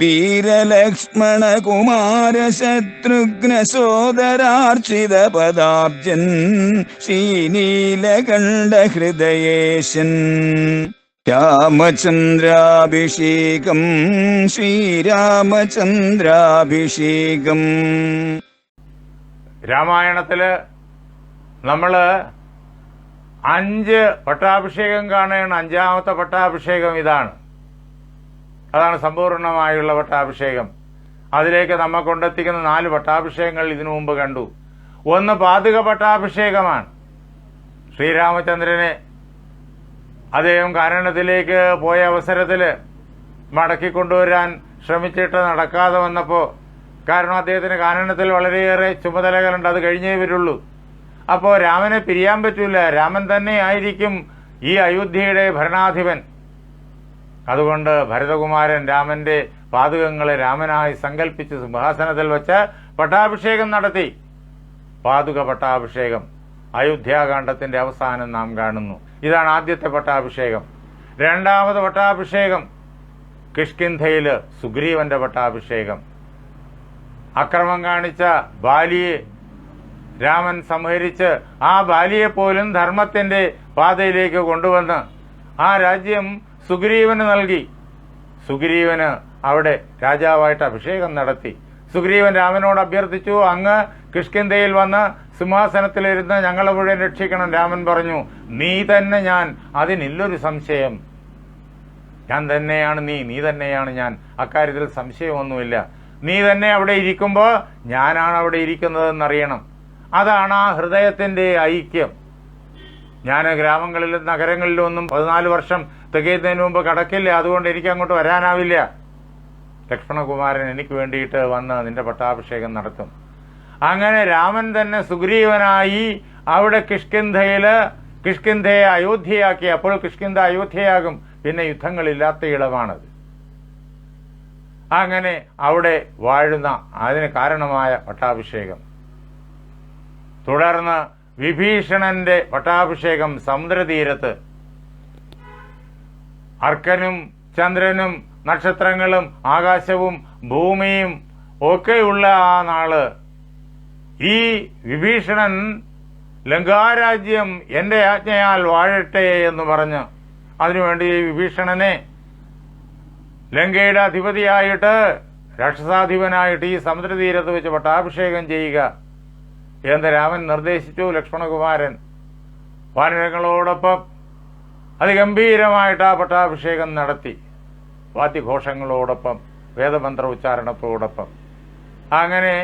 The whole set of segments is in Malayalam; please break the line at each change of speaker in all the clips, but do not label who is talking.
വീരലക്ഷ്മണ കുമാര ശത്രുഘ്ന സോദരാർച്ചിത പദാബ്ജൻ ശ്രീനീലകണ്ഠ ഹൃദയേശൻ രാമചന്ദ്രാഭിഷേകം ശ്രീരാമചന്ദ്രാഭിഷേകം.
രാമായണത്തിൽ നമ്മൾ അഞ്ച് പട്ടാഭിഷേകം കാണുകയാണ്. അഞ്ചാമത്തെ പട്ടാഭിഷേകം ഇതാണ്. അതാണ് സമ്പൂർണമായുള്ള പട്ടാഭിഷേകം അതിലേക്ക് നമ്മെ കൊണ്ടെത്തിക്കുന്ന നാല് പട്ടാഭിഷേകങ്ങൾ ഇതിനു മുമ്പ് കണ്ടു. ഒന്ന് പാതുക പട്ടാഭിഷേകമാണ്. ശ്രീരാമചന്ദ്രനെ അദ്ദേഹം കാരണത്തിലേക്ക് പോയ അവസരത്തിൽ മടക്കി കൊണ്ടുവരാൻ ശ്രമിച്ചിട്ട് നടക്കാതെ വന്നപ്പോൾ കാരണം അദ്ദേഹത്തിന് കാനനത്തിൽ വളരെയേറെ ചുമതലകളുണ്ട്. അത് കഴിഞ്ഞേ വരുള്ളൂ. അപ്പോൾ രാമനെ പിരിയാൻ പറ്റില്ല രാമൻ തന്നെ ആയിരിക്കും ഈ അയോധ്യയുടെ ഭരണാധിപൻ. അതുകൊണ്ട് ഭരതകുമാരൻ രാമന്റെ പാതുകങ്ങളെ രാമനായി സങ്കല്പിച്ച് സിംഹാസനത്തിൽ വെച്ച് പട്ടാഭിഷേകം നടത്തി. പാതുക പട്ടാഭിഷേകം അയോധ്യാകാന്ഡത്തിന്റെ അവസാനം നാം കാണുന്നു. ഇതാണ് ആദ്യത്തെ പട്ടാഭിഷേകം. രണ്ടാമത് പട്ടാഭിഷേകം കിഷ്കിന്ധയിൽ സുഗ്രീവന്റെ പട്ടാഭിഷേകം. അക്രമം കാണിച്ച ബാലിയെ രാമൻ സംഹരിച്ച് ആ ബാലിയെ പോലും ധർമ്മത്തിന്റെ പാതയിലേക്ക് കൊണ്ടുവന്ന് ആ രാജ്യം സുഗ്രീവന് നൽകി. സുഗ്രീവന് അവിടെ രാജാവായിട്ട് അഭിഷേകം നടത്തി. സുഗ്രീവൻ രാമനോട് അഭ്യർത്ഥിച്ചു അങ്ങ് കിഷ്കിന്ധയിൽ വന്ന് സിംഹാസനത്തിലിരുന്ന് ഞങ്ങളെ മുഴുവൻ രക്ഷിക്കണം. രാമൻ പറഞ്ഞു നീ തന്നെ ഞാൻ. അതിനില്ലൊരു സംശയം. ഞാൻ തന്നെയാണ് നീ. നീ തന്നെയാണ് ഞാൻ. അക്കാര്യത്തിൽ സംശയമൊന്നുമില്ല. നീ തന്നെ അവിടെ ഇരിക്കുമ്പോൾ ഞാനാണ് അവിടെ ഇരിക്കുന്നതെന്നറിയണം. അതാണ് ആ ഹൃദയത്തിന്റെ ഐക്യം. ഞാൻ ഗ്രാമങ്ങളിലും നഗരങ്ങളിലും ഒന്നും പതിനാല് വർഷം തികയുന്നതിന് മുമ്പ് കടക്കില്ല. അതുകൊണ്ട് എനിക്ക് അങ്ങോട്ട് വരാനാവില്ല. ലക്ഷ്മണകുമാരൻ എനിക്ക് വേണ്ടിയിട്ട് വന്ന് നിന്റെ പട്ടാഭിഷേകം നടത്തും. അങ്ങനെ രാമൻ തന്നെ സുഗ്രീവനായി അവിടെ കിഷ്കിന്ധയിൽ കിഷ്കിന്ധയെ അയോധ്യയാക്കി. അപ്പോൾ കിഷ്കിന്ധ അയോധ്യയാകും. പിന്നെ യുദ്ധങ്ങളില്ലാത്ത ഇളവാണത്. അങ്ങനെ അവിടെ വാഴുന്ന അതിന് കാരണമായ പട്ടാഭിഷേകം. തുടർന്ന് വിഭീഷണന്റെ പട്ടാഭിഷേകം സമുദ്രതീരത്ത് അർക്കനും ചന്ദ്രനും നക്ഷത്രങ്ങളും ആകാശവും ഭൂമിയും ഒക്കെയുള്ള ആ നാൾ. ഈ വിഭീഷണൻ ലങ്കാരാജ്യം എന്റെ ആജ്ഞയാൽ വാഴട്ടെ എന്ന് പറഞ്ഞ്. അതിനുവേണ്ടി ഈ വിഭീഷണനെ ലങ്കയുടെ അധിപതിയായിട്ട് രാക്ഷസാധിപനായിട്ട് ഈ സമുദ്രതീരത്ത് വെച്ച് പട്ടാഭിഷേകം ചെയ്യുക. എന്ന് രാമൻ നിർദ്ദേശിച്ചു ലക്ഷ്മണകുമാരൻ. വാനരങ്ങളോടൊപ്പം അതിഗംഭീരമായിട്ട് ആ പട്ടാഭിഷേകം നടത്തി. വാദ്യഘോഷങ്ങളോടൊപ്പം വേദമന്ത്ര ഉച്ചാരണത്തോടൊപ്പം അങ്ങനെ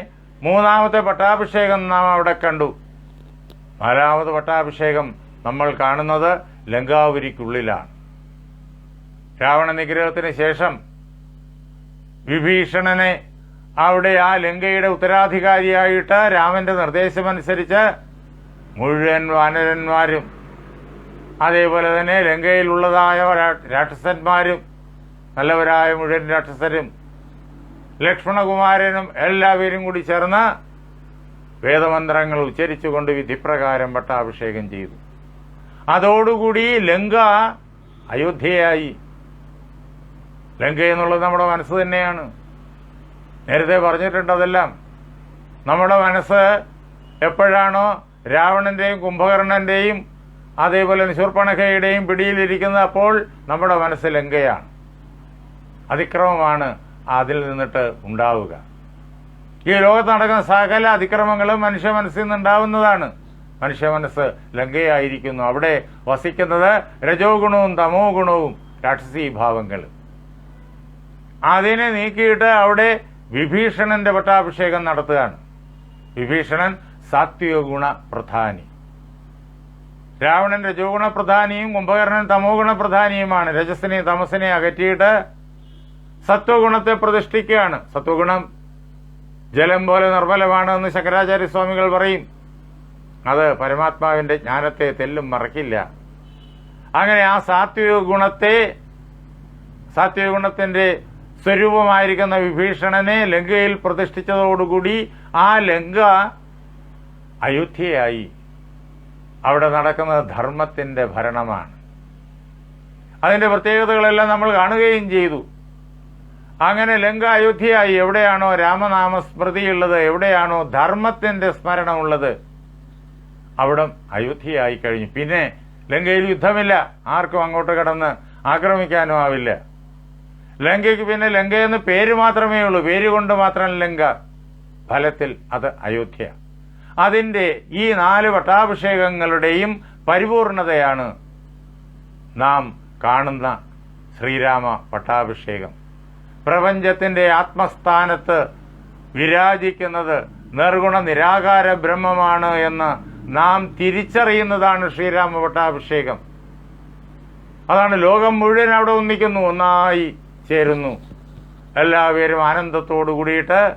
മൂന്നാമത്തെ പട്ടാഭിഷേകം നാം അവിടെ കണ്ടു. നാലാമത് പട്ടാഭിഷേകം നമ്മൾ കാണുന്നത് ലങ്കാപുരിക്കുള്ളിലാണ്. രാവണ നിഗ്രഹത്തിന് ശേഷം വിഭീഷണനെ അവിടെ ആ ലങ്കയുടെ ഉത്തരാധികാരിയായിട്ട് രാമന്റെ നിർദ്ദേശമനുസരിച്ച് മുഴുവൻ വാനരന്മാരും അതേപോലെ തന്നെ ലങ്കയിലുള്ളതായ രാക്ഷസന്മാരും നല്ലവരായ മുഴുവൻ രാക്ഷസരും ലക്ഷ്മണകുമാരനും എല്ലാവരും കൂടി ചേർന്ന് വേദമന്ത്രങ്ങൾ ഉച്ചരിച്ചുകൊണ്ട് വിധിപ്രകാരം പട്ടാഭിഷേകം ചെയ്തു. അതോടുകൂടി ലങ്ക അയോധ്യയായി. ലങ്ക എന്നുള്ളത് നമ്മുടെ മനസ്സ് തന്നെയാണ്. നേരത്തെ പറഞ്ഞിട്ടുണ്ട് അതെല്ലാം. നമ്മുടെ മനസ്സ് എപ്പോഴാണോ രാവണന്റെയും കുംഭകർണന്റെയും അതേപോലെ ശൂർപ്പണഖയുടെയും പിടിയിലിരിക്കുന്നത് അപ്പോൾ നമ്മുടെ മനസ്സ് ലങ്കയാണ്. അതിക്രമമാണ് അതിൽ നിന്നിട്ട് ഉണ്ടാവുക. ഈ ലോകത്ത് നടക്കുന്ന സകല അതിക്രമങ്ങളും മനുഷ്യ മനസ്സിൽ നിന്നുണ്ടാവുന്നതാണ്. മനുഷ്യ മനസ്സ് ലങ്കയായിരിക്കുന്നു. അവിടെ വസിക്കുന്നത് രജോ ഗുണവും തമോ ഗുണവും രാക്ഷസീ ഭാവങ്ങളും അതിനെ നീക്കിയിട്ട് അവിടെ വിഭീഷണന്റെ പട്ടാഭിഷേകം നടത്തുകയാണ്. വിഭീഷണൻ സാത്വിക ഗുണ പ്രധാനി. രാവണൻ രജോഗുണ പ്രധാനിയും കുംഭകർണൻ തമോ ഗുണ പ്രധാനിയുമാണ് രജസിനെ തമസിനെ അകറ്റിയിട്ട് സത്വഗുണത്തെ പ്രതിഷ്ഠിക്കുകയാണ്. സത്വഗുണം ജലം പോലെ നിർമ്മലമാണ് എന്ന് ശങ്കരാചാര്യ സ്വാമികൾ പറയും. അത് പരമാത്മാവിന്റെ ജ്ഞാനത്തെ തെല്ലും മറക്കില്ല. അങ്ങനെ ആ സാത്വിക ഗുണത്തെ സാത്വിക സ്വരൂപമായിരിക്കുന്ന വിഭീഷണനെ ലങ്കയിൽ പ്രതിഷ്ഠിച്ചതോടുകൂടി ആ ലങ്ക അയോധ്യയായി. അവിടെ നടക്കുന്നത് ധർമ്മത്തിന്റെ ഭരണമാണ്. അതിന്റെ പ്രത്യേകതകളെല്ലാം നമ്മൾ കാണുകയും ചെയ്തു. അങ്ങനെ ലങ്ക അയോധ്യയായി എവിടെയാണോ രാമനാമസ്മൃതിയുള്ളത് എവിടെയാണോ ധർമ്മത്തിന്റെ സ്മരണമുള്ളത് അവിടം അയോധ്യയായി കഴിഞ്ഞു. പിന്നെ ലങ്കയിൽ യുദ്ധമില്ല. ആർക്കും അങ്ങോട്ട് കടന്ന് ആക്രമിക്കാനും ആവില്ല. ലങ്കയ്ക്ക് പിന്നെ ലങ്ക പേര് മാത്രമേ ഉള്ളൂ. പേര് കൊണ്ട് മാത്രം ലങ്ക. ഫലത്തിൽ അത് അയോധ്യ. അതിന്റെ ഈ നാല് പട്ടാഭിഷേകങ്ങളുടെയും പരിപൂർണതയാണ് നാം കാണുന്ന ശ്രീരാമ പട്ടാഭിഷേകം. പ്രപഞ്ചത്തിന്റെ ആത്മസ്ഥാനത്ത് വിരാജിക്കുന്നത് നിർഗുണ നിരാകാര ബ്രഹ്മമാണ് എന്ന് നാം തിരിച്ചറിയുന്നതാണ് ശ്രീരാമ പട്ടാഭിഷേകം. അതാണ് ലോകം മുഴുവൻ അവിടെ ഒന്നിക്കുന്നു ഒന്നായി ചേരുന്നു. എല്ലാവരും ആനന്ദത്തോടു കൂടിയിട്ട്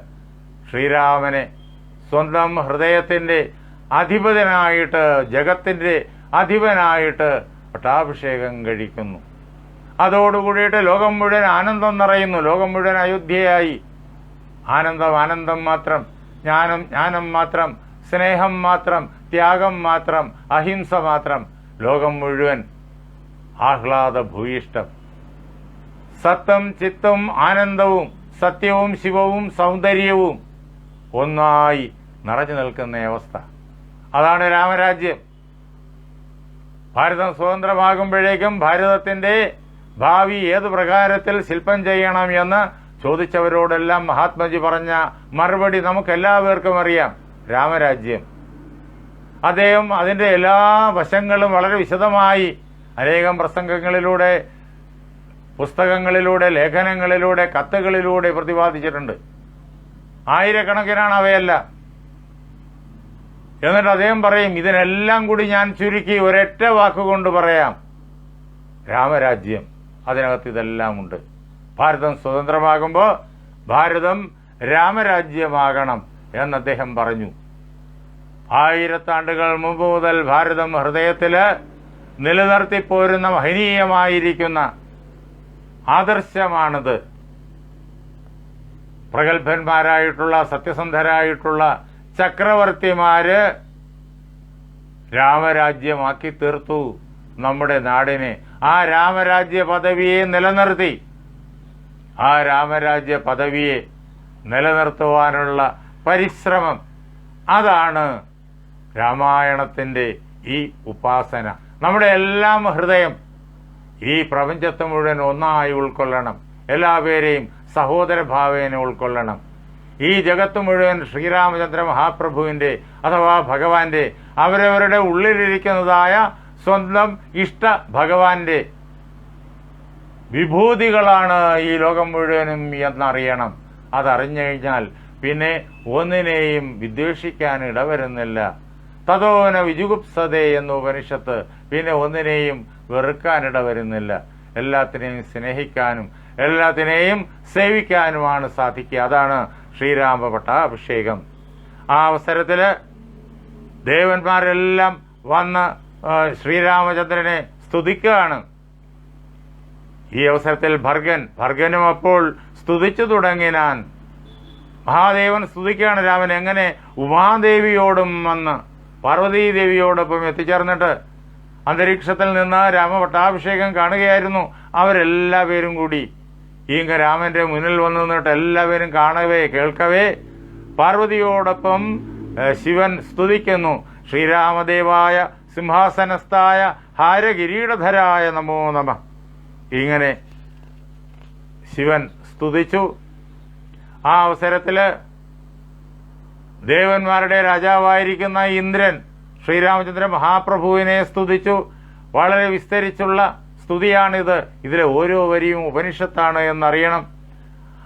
ശ്രീരാമനെ സ്വന്തം ഹൃദയത്തിന്റെ അധിപതനായിട്ട് ജഗത്തിന്റെ അധിപനായിട്ട് പട്ടാഭിഷേകം കഴിക്കുന്നു. അതോടുകൂടിയിട്ട് ലോകം മുഴുവൻ ആനന്ദം നിറയുന്നു. ലോകം മുഴുവൻ അയോധ്യയായി. ആനന്ദം ആനന്ദം മാത്രം ജ്ഞാനം ജ്ഞാനം മാത്രം സ്നേഹം മാത്രം ത്യാഗം മാത്രം അഹിംസ മാത്രം. ലോകം മുഴുവൻ ആഹ്ലാദ ഭൂയിഷ്ടം സത്തം ചിത്തം ആനന്ദവും സത്യവും ശിവവും സൗന്ദര്യവും ഒന്നായി നിറഞ്ഞു നിൽക്കുന്ന അവസ്ഥ. അതാണ് രാമരാജ്യം. ഭാരതം സ്വതന്ത്രമാകുമ്പോഴേക്കും ഭാരതത്തിന്റെ ഭാവി ഏത് പ്രകാരത്തിൽ ശില്പം ചെയ്യണം എന്ന് ചോദിച്ചവരോടെല്ലാം മഹാത്മജി പറഞ്ഞ മറുപടി നമുക്ക് എല്ലാവർക്കും അറിയാം. രാമരാജ്യം. അദ്ദേഹം അതിന്റെ എല്ലാ വശങ്ങളും വളരെ വിശദമായി അനേകം പ്രസംഗങ്ങളിലൂടെ പുസ്തകങ്ങളിലൂടെ ലേഖനങ്ങളിലൂടെ കത്തുകളിലൂടെ പ്രതിപാദിച്ചിട്ടുണ്ട്. ആയിരക്കണക്കിനാണ് അവയെല്ലാം. എന്നിട്ട് അദ്ദേഹം പറയും ഇതിനെല്ലാം കൂടി ഞാൻ ചുരുക്കി ഒരൊറ്റ വാക്കുകൊണ്ട് പറയാം. രാമരാജ്യം അതിനകത്ത് ഇതെല്ലാം ഉണ്ട്. ഭാരതം സ്വതന്ത്രമാകുമ്പോൾ ഭാരതം രാമരാജ്യമാകണം എന്ന് അദ്ദേഹം പറഞ്ഞു. ആയിരത്താണ്ടുകൾ മുമ്പ് മുതൽ ഭാരതം ഹൃദയത്തിൽ നിലനിർത്തിപ്പോരുന്ന മഹനീയമായിരിക്കുന്ന ആദർശമാണിത്. പ്രഗത്ഭന്മാരായിട്ടുള്ള സത്യസന്ധരായിട്ടുള്ള ചക്രവർത്തിമാര് രാമരാജ്യമാക്കി തീർത്തു നമ്മുടെ നാടിനെ. ആ രാമരാജ്യ പദവിയെ നിലനിർത്തി. ആ രാമരാജ്യ പദവിയെ നിലനിർത്തുവാനുള്ള പരിശ്രമം. അതാണ് രാമായണത്തിന്റെ ഈ ഉപാസന. നമ്മുടെ എല്ലാം ഹൃദയം ഈ പ്രപഞ്ചത്തെ മുഴുവൻ ഒന്നായി ഉൾക്കൊള്ളണം. എല്ലാവരെയും സഹോദര ഭാവേന ഉൾക്കൊള്ളണം. ഈ ജഗത്ത് മുഴുവൻ ശ്രീരാമചന്ദ്ര മഹാപ്രഭുവിന്റെ അഥവാ ഭഗവാന്റെ അവരവരുടെ ഉള്ളിലിരിക്കുന്നതായ സ്വന്തം ഇഷ്ട ഭഗവാന്റെ വിഭൂതികളാണ് ഈ ലോകം മുഴുവനും എന്നറിയണം. അതറിഞ്ഞു കഴിഞ്ഞാൽ പിന്നെ ഒന്നിനെയും വിദ്വേഷിക്കാൻ ഇടവരുന്നില്ല. തതോന വിജുഗുപ്സതേ എന്ന ഉപനിഷത്ത് പിന്നെ ഒന്നിനെയും വെറുക്കാനിട വരുന്നില്ല എല്ലാത്തിനെയും സ്നേഹിക്കാനും എല്ലാത്തിനെയും സേവിക്കാനുമാണ് സാധിക്കുക. അതാണ് ശ്രീരാമ അഭിഷേകം. ആ അവസരത്തിൽ ദേവന്മാരെല്ലാം വന്ന് ശ്രീരാമചന്ദ്രനെ സ്തുതിക്കുകയാണ്. ഈ അവസരത്തിൽ ഭർഗൻ ഭർഗനും അപ്പോൾ സ്തുതിച്ചു തുടങ്ങി ഞാൻ മഹാദേവൻ സ്തുതിക്കുകയാണ് രാമൻ എങ്ങനെ ഉമാദേവിയോടും വന്ന് പാർവതീദേവിയോടൊപ്പം എത്തിച്ചേർന്നിട്ട് അന്തരീക്ഷത്തിൽ നിന്ന് രാമപട്ടാഭിഷേകം കാണുകയായിരുന്നു. അവരെല്ലാ പേരും കൂടി ഈങ്ക രാമന്റെ മുന്നിൽ വന്നു നിന്നിട്ട് എല്ലാവരും കാണവേ കേൾക്കവേ. പാർവതിയോടൊപ്പം ശിവൻ സ്തുതിക്കുന്നു. ശ്രീരാമദേവായ സിംഹാസനസ്ഥായ ഹാരകിരീടധരായ നമോ നമ. ഇങ്ങനെ ശിവൻ സ്തുതിച്ചു. ആ അവസരത്തിൽ ദേവന്മാരുടെ രാജാവായിരിക്കുന്ന ഇന്ദ്രൻ ശ്രീരാമചന്ദ്ര മഹാപ്രഭുവിനെ സ്തുതിച്ചു. വളരെ വിസ്തരിച്ചുള്ള സ്തുതിയാണിത്. ഇതിലെ ഓരോ വരിയും ഉപനിഷത്താണ് എന്നറിയണം.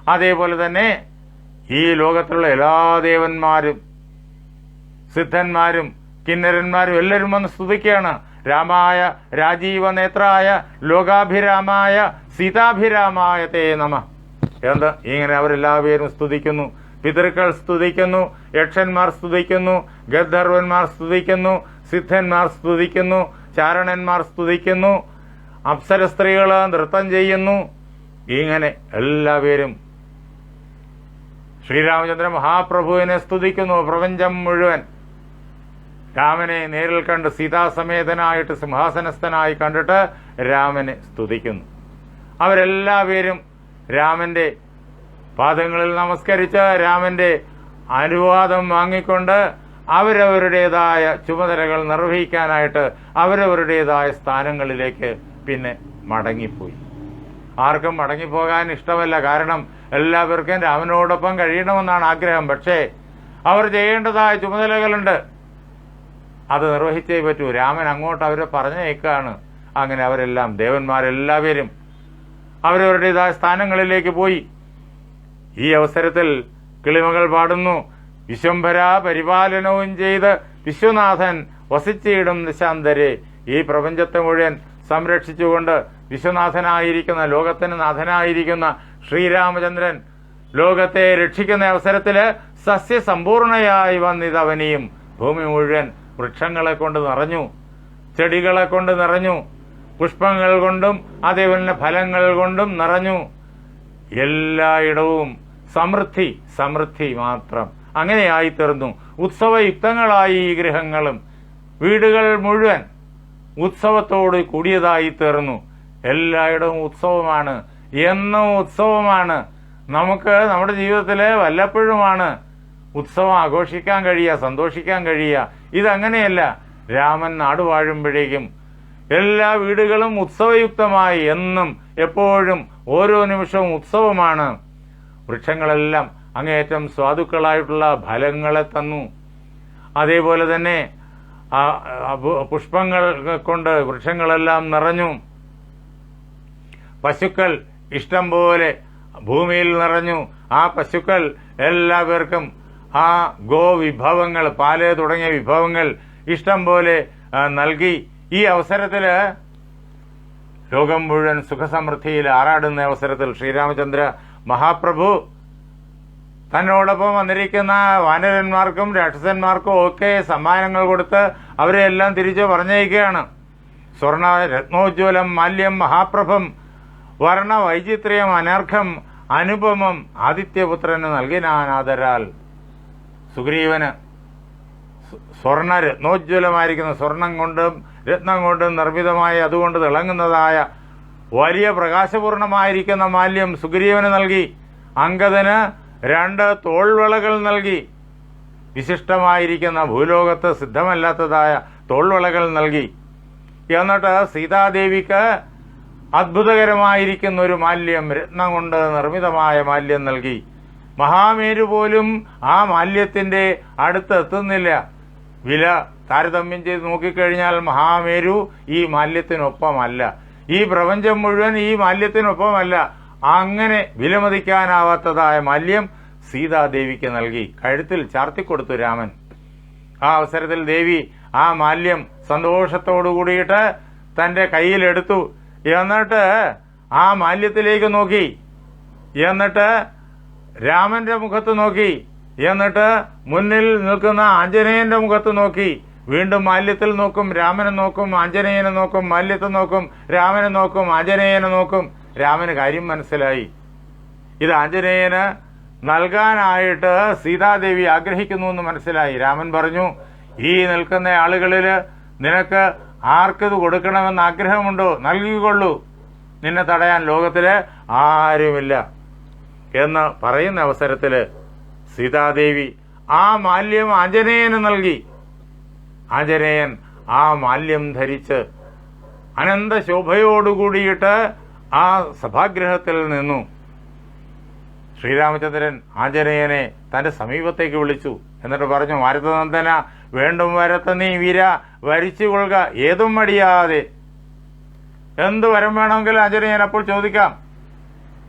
അതേപോലെ തന്നെ ഈ ലോകത്തുള്ള എല്ലാ ദേവന്മാരും സിദ്ധന്മാരും കിന്നരന്മാരും എല്ലാവരും വന്ന് സ്തുതിക്കുകയാണ്. രാമായ രാജീവ നേത്രായ ലോകാഭിരാമായ സീതാഭിരാമായ തേ നമ. എന്ത്? ഇങ്ങനെ അവരെല്ലാവരും സ്തുതിക്കുന്നു. പിതൃക്കൾ സ്തുതിക്കുന്നു യക്ഷന്മാർ സ്തുതിക്കുന്നു ഗന്ധർവന്മാർ സ്തുതിക്കുന്നു സിദ്ധന്മാർ സ്തുതിക്കുന്നു ചാരണന്മാർ സ്തുതിക്കുന്നു അപ്സര സ്ത്രീകൾ നൃത്തം ചെയ്യുന്നു. ഇങ്ങനെ എല്ലാവരും ശ്രീരാമചന്ദ്ര മഹാപ്രഭുവിനെ സ്തുതിക്കുന്നു പ്രപഞ്ചം മുഴുവൻ. രാമനെ നേരിൽ കണ്ട് സീതാസമേതനായിട്ട് സിംഹാസനസ്ഥനായി കണ്ടിട്ട് രാമനെ സ്തുതിക്കുന്നു. അവരെല്ലാവരും രാമന്റെ പാദങ്ങളിൽ നമസ്കരിച്ച് രാമന്റെ അനുവാദം വാങ്ങിക്കൊണ്ട് അവരവരുടേതായ ചുമതലകൾ നിർവഹിക്കാനായിട്ട് അവരവരുടേതായ സ്ഥാനങ്ങളിലേക്ക് പിന്നെ മടങ്ങിപ്പോയി. ആർക്കും മടങ്ങിപ്പോകാൻ ഇഷ്ടമല്ല. കാരണം എല്ലാവർക്കും രാമനോടൊപ്പം കഴിയണമെന്നാണ് ആഗ്രഹം. പക്ഷേ അവർ ചെയ്യേണ്ടതായ ചുമതലകളുണ്ട്. അത് നിർവഹിച്ചേ പറ്റൂ. രാമൻ അങ്ങോട്ട് അവരെ പറഞ്ഞേക്കാണ്. അങ്ങനെ അവരെല്ലാം ദേവന്മാരെല്ലാവരും അവരവരുടേതായ സ്ഥാനങ്ങളിലേക്ക് പോയി. ഈ അവസരത്തിൽ കിളിമകൾ പാടുന്നു. വിശ്വംഭര പരിപാലനവും ചെയ്ത് വിശ്വനാഥൻ വസിച്ചിടും നിശാന്തരെ. ഈ പ്രപഞ്ചത്തെ മുഴുവൻ സംരക്ഷിച്ചുകൊണ്ട് വിശ്വനാഥനായിരിക്കുന്ന ലോകത്തിന് നാഥനായിരിക്കുന്ന ശ്രീരാമചന്ദ്രൻ ലോകത്തെ രക്ഷിക്കുന്ന അവസരത്തിൽ സസ്യസമ്പൂർണയായി വന്നിതവനിയും ഭൂമി മുഴുവൻ വൃക്ഷങ്ങളെ കൊണ്ട് നിറഞ്ഞു ചെടികളെ കൊണ്ട് നിറഞ്ഞു പുഷ്പങ്ങൾ കൊണ്ടും അതേപോലെ ഫലങ്ങൾ കൊണ്ടും നിറഞ്ഞു. എല്ലായിടവും സമൃദ്ധി സമൃദ്ധി മാത്രം അങ്ങനെയായി തീർന്നു ഉത്സവയുക്തങ്ങളായി ഈ ഗൃഹങ്ങളും. വീടുകൾ മുഴുവൻ ഉത്സവത്തോട് കൂടിയതായി തീർന്നു. എല്ലായിടവും ഉത്സവമാണ്. എന്നും ഉത്സവമാണ്. നമുക്ക് നമ്മുടെ ജീവിതത്തിലെ വല്ലപ്പോഴുമാണ് ഉത്സവം ആഘോഷിക്കാൻ കഴിയുക സന്തോഷിക്കാൻ കഴിയുക. ഇതങ്ങനെയല്ല. രാമൻ നാട് വാഴുമ്പോഴേക്കും എല്ലാ വീടുകളും ഉത്സവയുക്തമായി എന്നും എപ്പോഴും ഓരോ നിമിഷവും ഉത്സവമാണ്. വൃക്ഷങ്ങളെല്ലാം അങ്ങേയറ്റം സ്വാധുക്കളായിട്ടുള്ള ഫലങ്ങളെ തന്നു. അതേപോലെ തന്നെ ആ, പുഷ്പങ്ങൾ കൊണ്ട് വൃക്ഷങ്ങളെല്ലാം നിറഞ്ഞു. പശുക്കൾ ഇഷ്ടം പോലെ ഭൂമിയിൽ നിറഞ്ഞു. ആ പശുക്കൾ എല്ലാവർക്കും ആ ഗോവിഭവങ്ങൾ പാൽ തുടങ്ങിയ വിഭവങ്ങൾ ഇഷ്ടം പോലെ നൽകി. ഈ അവസരത്തിൽ ലോകം മുഴുവൻ സുഖസമൃദ്ധിയിൽ ആറാടുന്ന അവസരത്തിൽ ശ്രീരാമചന്ദ്ര മഹാപ്രഭു തന്നോടൊപ്പം വന്നിരിക്കുന്ന വാനരന്മാർക്കും രാക്ഷസന്മാർക്കും ഒക്കെ സമ്മാനങ്ങൾ കൊടുത്ത് അവരെ എല്ലാം തിരിച്ചു പറഞ്ഞയക്കുകയാണ്. സ്വർണ രത്നോജ്വലം മാല്യം മഹാപ്രഭം വർണ വൈചിത്ര്യം അനർഘം അനുപമം ആദിത്യപുത്രന് നൽകിനാനാദരാൽ. സുഗ്രീവന് സ്വർണ രത്നോജ്വലമായിരിക്കുന്ന സ്വർണം കൊണ്ടും രത്നം കൊണ്ടും നിർമ്മിതമായ അതുകൊണ്ട് തിളങ്ങുന്നതായ വലിയ പ്രകാശപൂർണമായിരിക്കുന്ന മാല്യം സുഗ്രീവന് നൽകി. അങ്കദന് രണ്ട് തോൾവളകൾ നൽകി. വിശിഷ്ടമായിരിക്കുന്ന ഭൂലോകത്ത് സിദ്ധമല്ലാത്തതായ തോൾവളകൾ നൽകി. എന്നിട്ട് സീതാദേവിക്ക് അത്ഭുതകരമായിരിക്കുന്ന ഒരു മാല്യം രത്നം കൊണ്ട് നിർമ്മിതമായ മാല്യം നൽകി. മഹാമേരു പോലും ആ മാല്യത്തിന്റെ അടുത്ത് എത്തുന്നില്ല. വില താരതമ്യം ചെയ്ത് നോക്കിക്കഴിഞ്ഞാൽ മഹാമേരു ഈ മാല്യത്തിനൊപ്പമല്ല. ഈ പ്രപഞ്ചം മുഴുവൻ ഈ മാല്യത്തിനൊപ്പമല്ല. അങ്ങനെ വിലമതിക്കാനാവാത്തതായ മല്യം സീതാദേവിക്ക് നൽകി. കഴുത്തിൽ ചാർത്തിക്കൊടുത്തു രാമൻ. ആ അവസരത്തിൽ ദേവി ആ മാല്യം സന്തോഷത്തോടു കൂടിയിട്ട് തന്റെ കയ്യിലെടുത്തു എന്നിട്ട് ആ മാല്യത്തിലേക്ക് നോക്കി. എന്നിട്ട് രാമന്റെ മുഖത്ത് നോക്കി. എന്നിട്ട് മുന്നിൽ നിൽക്കുന്ന ആഞ്ജനേയന്റെ മുഖത്ത് നോക്കി. വീണ്ടും മാല്യത്തിൽ നോക്കും രാമനെ നോക്കും ആഞ്ജനേയനെ നോക്കും മാല്യത്തെ നോക്കും രാമനെ നോക്കും ആഞ്ജനേയനെ നോക്കും. രാമന് കാര്യം മനസ്സിലായി. ഇത് ആഞ്ജനേയന് നൽകാനായിട്ട് സീതാദേവി ആഗ്രഹിക്കുന്നു എന്ന് മനസ്സിലായി. രാമൻ പറഞ്ഞു ഈ നിൽക്കുന്ന ആളുകളിൽ നിനക്ക് ആർക്കിത് കൊടുക്കണമെന്ന് ആഗ്രഹമുണ്ടോ? നൽകിക്കൊള്ളൂ. നിന്നെ തടയാൻ ലോകത്തിൽ ആരുമില്ല. എന്ന് പറയുന്ന അവസരത്തിൽ സീതാദേവി ആ മാല്യം ആഞ്ജനേയന് നൽകി. ആഞ്ജനേയൻ ആ മാല്യം ധരിച്ച് അനന്ത ശോഭയോടുകൂടിയിട്ട് ആ സഭാഗ്രഹത്തിൽ നിന്നും ശ്രീരാമചന്ദ്രൻ ആഞ്ജനേയനെ തന്റെ സമീപത്തേക്ക് വിളിച്ചു. എന്നിട്ട് പറഞ്ഞു ഭാരതനന്ദന വേണ്ടും വരത്ത നീ വീര വരിച്ചു കൊള്ളുക ഏതും മടിയാതെ. എന്ത് വരം വേണമെങ്കിലും ആഞ്ജനേയൻ അപ്പോൾ ചോദിക്കാം.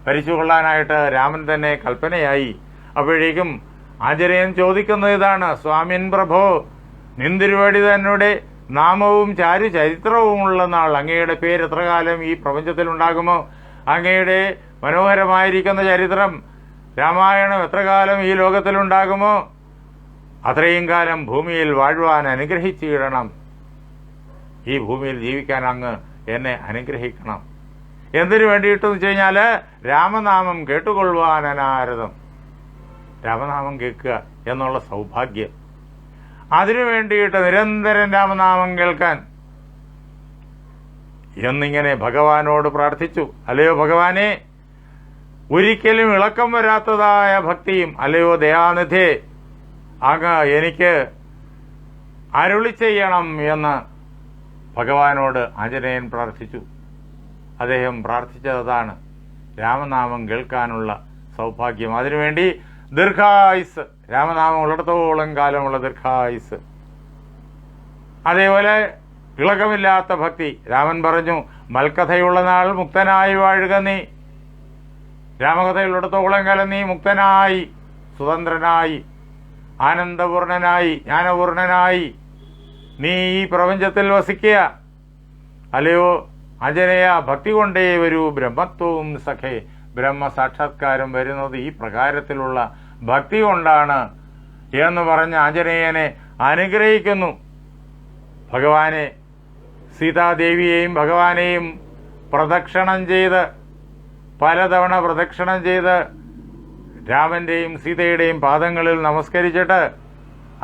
ഭരിച്ചു കൊള്ളാനായിട്ട് രാമൻ തന്നെ കൽപ്പനയായി. അപ്പോഴേക്കും ആഞ്ജനേയൻ ചോദിക്കുന്നത് ഇതാണ് സ്വാമിൻ പ്രഭോ നിന്തിരുവടി തന്നെ നാമവും ചാരു ചരിത്രവുമുള്ള നാൾ. അങ്ങയുടെ പേര് എത്ര കാലം ഈ പ്രപഞ്ചത്തിൽ ഉണ്ടാകുമോ? അങ്ങയുടെ മനോഹരമായിരിക്കുന്ന ചരിത്രം രാമായണം എത്ര കാലം ഈ ലോകത്തിലുണ്ടാകുമോ അത്രയും കാലം ഭൂമിയിൽ വാഴുവാൻ അനുഗ്രഹിച്ചിടണം. ഈ ഭൂമിയിൽ ജീവിക്കാൻ അങ്ങ് എന്നെ അനുഗ്രഹിക്കണം. എന്തിനു വേണ്ടിയിട്ടെന്ന് വെച്ച് കഴിഞ്ഞാൽ രാമനാമം കേട്ടുകൊള്ളുവാൻ അനാരതം. രാമനാമം കേൾക്കുക എന്നുള്ള സൗഭാഗ്യം. അതിനു വേണ്ടിയിട്ട് നിരന്തരം രാമനാമം കേൾക്കാൻ. എന്നിങ്ങനെ ഭഗവാനോട് പ്രാർത്ഥിച്ചു. അല്ലയോ ഭഗവാനെ ഒരിക്കലും ഇളക്കം വരാത്തതായ ഭക്തിയും അല്ലയോ ദയാനിധേ അങ്ങ് എനിക്ക് അരുളി ചെയ്യണം എന്ന് ഭഗവാനോട് ആഞ്ജനേയൻ പ്രാർത്ഥിച്ചു. അദ്ദേഹം പ്രാർത്ഥിച്ചതാണ് രാമനാമം കേൾക്കാനുള്ള സൗഭാഗ്യം. അതിനുവേണ്ടി ദീർഘായുസ്. രാമനാമം ഉള്ളിടത്തോളം കാലമുള്ള ദീർഘായുസ്. അതേപോലെ ഇളകമില്ലാത്ത ഭക്തി. രാമൻ പറഞ്ഞു മൽക്കഥയുള്ള നാൾ മുക്തനായി വാഴുക നീ. രാമകഥയുള്ളിടത്തോളം കാലം നീ മുക്തനായി സ്വതന്ത്രനായി ആനന്ദപൂർണനായി ജ്ഞാനപൂർണനായി നീ ഈ പ്രപഞ്ചത്തിൽ വസിക്കുക. അല്ലയോ അജനയ ഭക്തി കൊണ്ടേ വരൂ. ബ്രഹ്മത്വവും സഖേ ബ്രഹ്മ സാക്ഷാത്കാരം വരുന്നത് ഈ പ്രകാരത്തിലുള്ള ഭക്തി കൊണ്ടാണ് എന്ന് പറഞ്ഞ് ആഞ്ജനേയനെ അനുഗ്രഹിക്കുന്നു. ഭഗവാനെ സീതാദേവിയെയും ഭഗവാനെയും പ്രദക്ഷിണം ചെയ്ത് പലതവണ പ്രദക്ഷിണം ചെയ്ത് രാമന്റെയും സീതയുടെയും പാദങ്ങളിൽ നമസ്കരിച്ചിട്ട്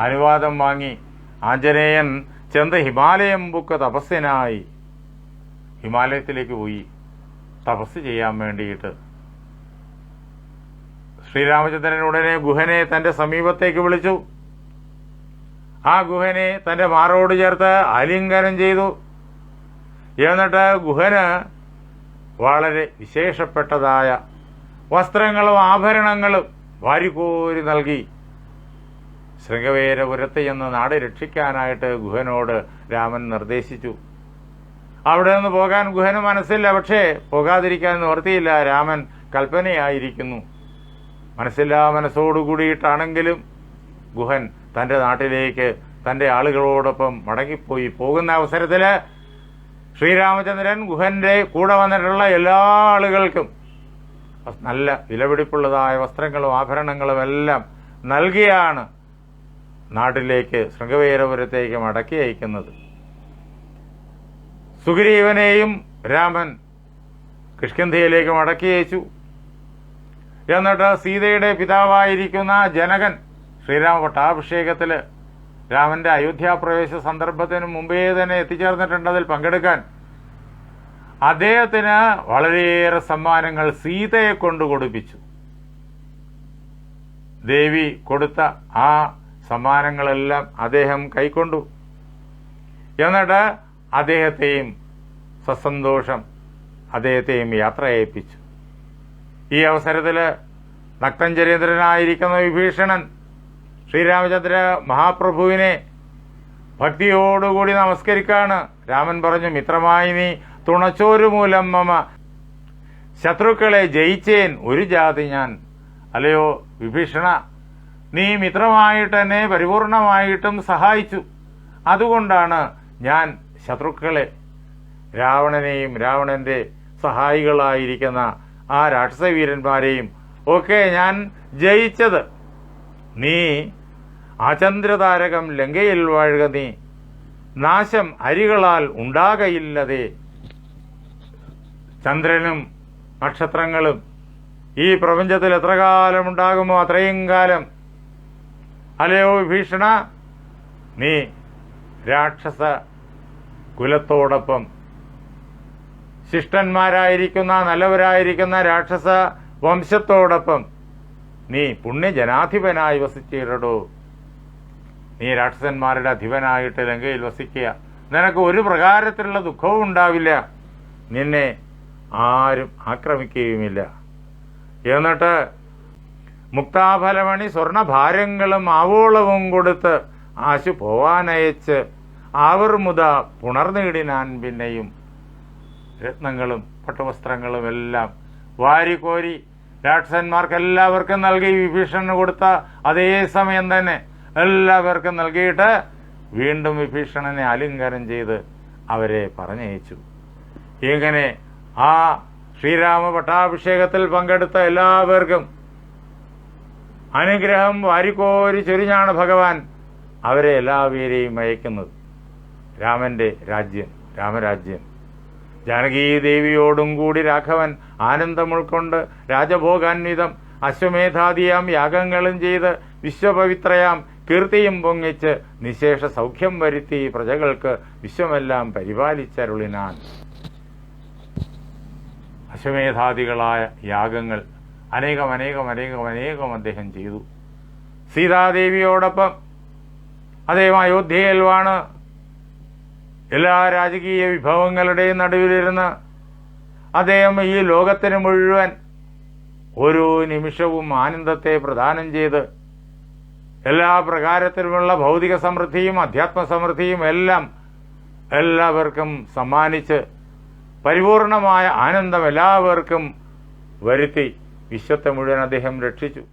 അനുവാദം വാങ്ങി ആഞ്ജനേയൻ ചെന്ന് ഹിമാലയം ബുക്ക് തപസ്സിനായി ഹിമാലയത്തിലേക്ക് പോയി. തപസ് ചെയ്യാൻ വേണ്ടിയിട്ട് ശ്രീരാമചന്ദ്രൻ ഉടനെ ഗുഹനെ തന്റെ സമീപത്തേക്ക് വിളിച്ചു. ആ ഗുഹനെ തന്റെ മാറോട് ചേർത്ത് ആലിംഗനം ചെയ്തു. എന്നിട്ട് ഗുഹന് വളരെ വിശേഷപ്പെട്ടതായ വസ്ത്രങ്ങളും ആഭരണങ്ങളും വാരിക്കോരി നൽകി. ശൃംഗവേരപുരത്ത് ചെന്ന് നാട് രക്ഷിക്കാനായിട്ട് ഗുഹനോട് രാമൻ നിർദ്ദേശിച്ചു. അവിടെ നിന്ന് പോകാൻ ഗുഹന് മനസ്സില്ല പക്ഷേ പോകാതിരിക്കാൻ നിവർത്തിയില്ല രാമൻ കൽപ്പനയായിരിക്കുന്നു. മനസ്സില്ലാ മനസ്സോടുകൂടിയിട്ടാണെങ്കിലും ഗുഹൻ തന്റെ നാട്ടിലേക്ക് തന്റെ ആളുകളോടൊപ്പം മടങ്ങിപ്പോയി പോകുന്ന അവസരത്തിൽ ശ്രീരാമചന്ദ്രൻ ഗുഹന്റെ കൂടെ വന്നിട്ടുള്ള എല്ലാ ആളുകൾക്കും നല്ല വിലപിടിപ്പുള്ളതായ വസ്ത്രങ്ങളും ആഭരണങ്ങളും എല്ലാം നൽകിയാണ് നാട്ടിലേക്ക് ശൃംഗവീരപുരത്തേക്ക് മടക്കി അയക്കുന്നത്. സുഗ്രീവനെയും രാമൻ കിഷ്കിന്ധയിലേക്ക് മടക്കി അയച്ചു. എന്നിട്ട് സീതയുടെ പിതാവായിരിക്കുന്ന ജനകൻ ശ്രീരാമ പട്ടാഭിഷേകത്തിൽ രാമന്റെ അയോധ്യാപ്രവേശ സന്ദർഭത്തിന് മുമ്പേ തന്നെ എത്തിച്ചേർന്നിട്ടുണ്ട് അതിൽ പങ്കെടുക്കാൻ. അദ്ദേഹത്തിന് വളരെയേറെ സമ്മാനങ്ങൾ സീതയെ കൊണ്ടു കൊടുപ്പിച്ചു. ദേവി കൊടുത്ത ആ സമ്മാനങ്ങളെല്ലാം അദ്ദേഹം കൈക്കൊണ്ടു. എന്നിട്ട് അദ്ദേഹത്തെയും സസന്തോഷം അദ്ദേഹത്തെയും യാത്ര അയപ്പിച്ചു ഈ അവസരത്തിൽ നക്തഞ്ചരീന്ദ്രനായിരിക്കുന്ന വിഭീഷണൻ ശ്രീരാമചന്ദ്ര മഹാപ്രഭുവിനെ ഭക്തിയോടുകൂടി നമസ്കരിക്കാണ്. രാമൻ പറഞ്ഞു മിത്രമായി നീ തുണച്ചോരു മൂലം മമ. ശത്രുക്കളെ ജയിച്ചേൻ ഒരു ജാതി ഞാൻ. അല്ലയോ വിഭീഷണ നീ മിത്രമായിട്ട് എന്നെ പരിപൂർണമായിട്ടും സഹായിച്ചു. അതുകൊണ്ടാണ് ഞാൻ ശത്രുക്കളെ രാവണനെയും രാവണന്റെ സഹായികളായിരിക്കുന്ന ആ രാക്ഷസവീരന്മാരെയും ഒക്കെ ഞാൻ ജയിച്ചത്. നീ അചന്ദ്രതാരകം ലങ്കയിൽ വാഴുക നീ. നാശം അരികളാൽ ഉണ്ടാകയില്ലതേ. ചന്ദ്രനും നക്ഷത്രങ്ങളും ഈ പ്രപഞ്ചത്തിൽ എത്ര കാലം ഉണ്ടാകുമോ അത്രയും കാലം. അല്ലയോ വിഭീഷണ? നീ രാക്ഷസ കുലത്തോടൊപ്പം ശിഷ്ടന്മാരായിരിക്കുന്ന നല്ലവരായിരിക്കുന്ന രാക്ഷസ വംശത്തോടൊപ്പം നീ പുണ്യജനാധിപനായി വസിച്ചിടടോ നീ രാക്ഷസന്മാരുടെ അധിപനായിട്ട് ലങ്കയിൽ വസിക്കുക. നിനക്ക് ഒരു പ്രകാരത്തിലുള്ള ദുഃഖവും ഉണ്ടാവില്ല. നിന്നെ ആരും ആക്രമിക്കുകയുമില്ല. എന്നിട്ട് മുക്താഫലമണി സ്വർണഭാരങ്ങളും ആവോളവും കൊടുത്ത് ആശു പോവാനയച്ച് ആവർ പുണർനേടിനാൻ പുണർനീടിനാൻ പിന്നെയും രത്നങ്ങളും പട്ടുവസ്ത്രങ്ങളും എല്ലാം വാരിക്കോരി രാക്ഷസന്മാർക്ക് എല്ലാവർക്കും നൽകി വിഭീഷണന് കൊടുത്ത അതേ സമയം തന്നെ എല്ലാവർക്കും നൽകിയിട്ട് വീണ്ടും വിഭീഷണനെ അലങ്കാരം ചെയ്ത് അവരെ പറഞ്ഞയച്ചു. ഇങ്ങനെ ആ ശ്രീരാമ പട്ടാഭിഷേകത്തിൽ പങ്കെടുത്ത എല്ലാവർക്കും അനുഗ്രഹം വാരിക്കോരി ചൊരിഞ്ഞാണ് ഭഗവാൻ അവരെ എല്ലാവരെയും അയക്കുന്നത്. രാമന്റെ രാജ്യം രാമരാജ്യം ജാനകീ ദേവിയോടും കൂടി രാഘവൻ ആനന്ദം ഉൾക്കൊണ്ട് രാജഭോഗാന്വിതം അശ്വമേധാദിയാം യാഗങ്ങളും ചെയ്ത് വിശ്വപവിത്രയാം കീർത്തിയും പൊങ്ങിച്ച് നിശേഷ സൗഖ്യം വരുത്തി പ്രജകൾക്ക് വിശ്വമെല്ലാം പരിപാലിച്ചരുളിനാൻ. അശ്വമേധാദികളായ യാഗങ്ങൾ അനേകം അനേകം അനേകം അനേകം അദ്ദേഹം ചെയ്തു. സീതാദേവിയോടൊപ്പം അദ്ദേഹം അയോധ്യയിൽ വാണ്. എല്ലാ രാജകീയ വിഭവങ്ങളുടെയും നടുവിലിരുന്ന് അദ്ദേഹം ഈ ലോകത്തിന് മുഴുവൻ ഓരോ നിമിഷവും ആനന്ദത്തെ പ്രദാനം ചെയ്ത് എല്ലാ പ്രകാരത്തിലുമുള്ള ഭൗതിക സമൃദ്ധിയും അധ്യാത്മ സമൃദ്ധിയും എല്ലാം എല്ലാവർക്കും സമ്മാനിച്ച് പരിപൂർണമായ ആനന്ദം എല്ലാവർക്കും വരുത്തി വിശ്വത്തെ മുഴുവൻ അദ്ദേഹം രക്ഷിച്ചു.